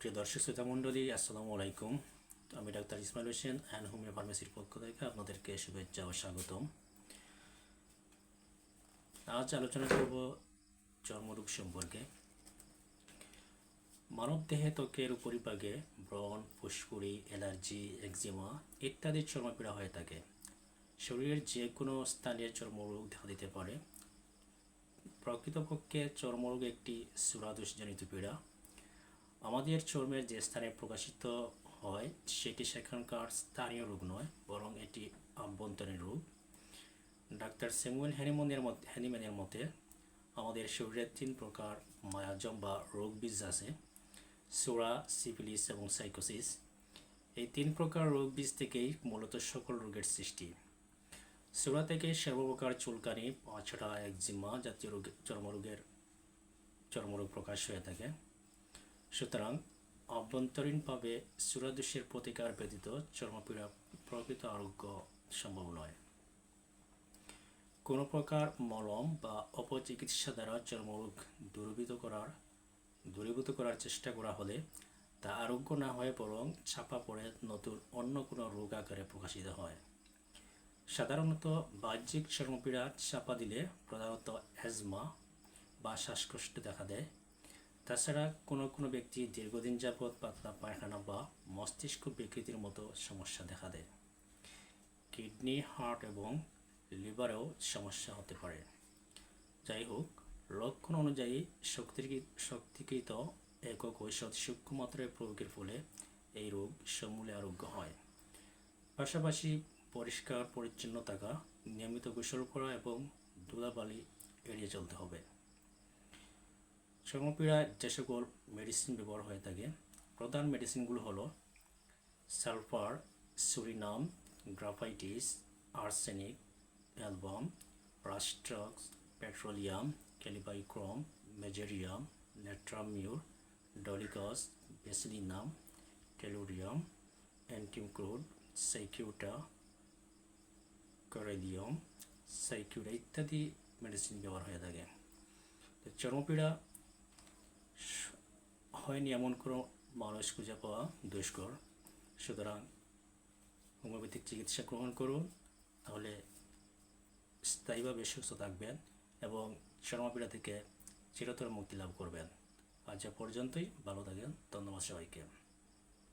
প্রিয় দর্শক, শ্রোতা মণ্ডলী, আসসালামু আলাইকুম। আমি doctor Ismail Hossain, and homeo ফার্মেসির পক্ষ থেকে আপনাদেরকে শুভেচ্ছা ও স্বাগতম। আজ আলোচনা করব চর্মরোগ সম্পর্কে। মানব দেহে ত্বকের উপরিভাগে ব্রণ, ফুসকুড়ি, অ্যালার্জি, একজিমা ইত্যাদি চর্মপীড়া হয়ে থাকে। শরীরের যে কোনো স্থানীয় চর্মরোগ দেখা দিতে পারে। প্রকৃতপক্ষে চর্মরোগ একটি সুরাদোষজনিত পীড়া। আমাদের চর্মের যে স্থানে প্রকাশিত হয়, সেটি সেখানকার স্থানীয় রোগ নয়, বরং এটি আভ্যন্তরীণ রোগ। ডাক্তার স্যামুয়েল হ্যানিমনের মত হ্যানিম্যানের মতে, আমাদের শরীরের তিন প্রকার মায়াজম বা রোগ বীজ আছে সোরা সিফিলিস এবং সাইকোসিস। এই তিন প্রকার রোগ বীজ থেকেই মূলত সকল রোগের সৃষ্টি। সোরা থেকে সর্বপ্রকার চুলকানি পাছড়া একজিমা জাতীয় রোগ চর্মরোগের চর্মরোগ প্রকাশ হয়ে থাকে। সুতরাং অভ্যন্তরীণভাবে সুরাদোষের প্রতিকার ব্যতীত চর্মপীড়া প্রকৃত আরোগ্য সম্ভব নয়। কোনো প্রকার মলম বা অপচিকিৎসা দ্বারা চর্মরোগ দূরীভূত করার দূরীভূত করার চেষ্টা করা হলে তা আরোগ্য না হয়ে বরং ছাপা পড়ে নতুন অন্য কোনো রোগ আকারে প্রকাশিত হয়। সাধারণত বাহ্যিক চর্মপীড়া চাপা দিলে প্রধানত অ্যাজমা বা শ্বাসকষ্ট দেখা দেয়। তাছাড়া কোনো কোনো ব্যক্তি দীর্ঘদিন যাবৎ পাতলা পায়খানা বা মস্তিষ্ক বিকৃতির মতো সমস্যা দেখা দেয়। কিডনি, হার্ট এবং লিভারেও সমস্যা হতে পারে। যাই হোক লক্ষণ অনুযায়ী শক্তিকৃত শক্তিকৃত একক ঔষধ সূক্ষ্ম মাত্রায় প্রয়োগের ফলে এই রোগ সমূলে আরোগ্য হয়। পাশাপাশি পরিষ্কার, পরিচ্ছন্ন থাকা, নিয়মিত গোসল করা এবং ধুলাবালি এড়িয়ে চলতে হবে। চর্মপীড়ায় যে সকল মেডিসিন ব্যবহার হয়ে থাকে, প্রধান মেডিসিনগুলো হলো sulphur psorinum graphites arsenic album rhus tox petroleum kali bichrome mezereum natrum mur dolichos bacillinum tellurium antim crud cicuta corallium cicuta ইত্যাদি মেডিসিন ব্যবহার হয়ে থাকে। চর্মপীড়া হয়নি এমন কোনো মানুষ খুঁজে পাওয়া দুষ্কর। সুতরাং হোমিওপ্যাথিক চিকিৎসা গ্রহণ করুন, তাহলে স্থায়ীভাবে সুস্থ থাকবেন এবং চর্মপীড়া থেকে চিরতর মুক্তি লাভ করবেন। আজ পর্যন্তই, ভালো থাকেন, ধন্যবাদ সবাইকে।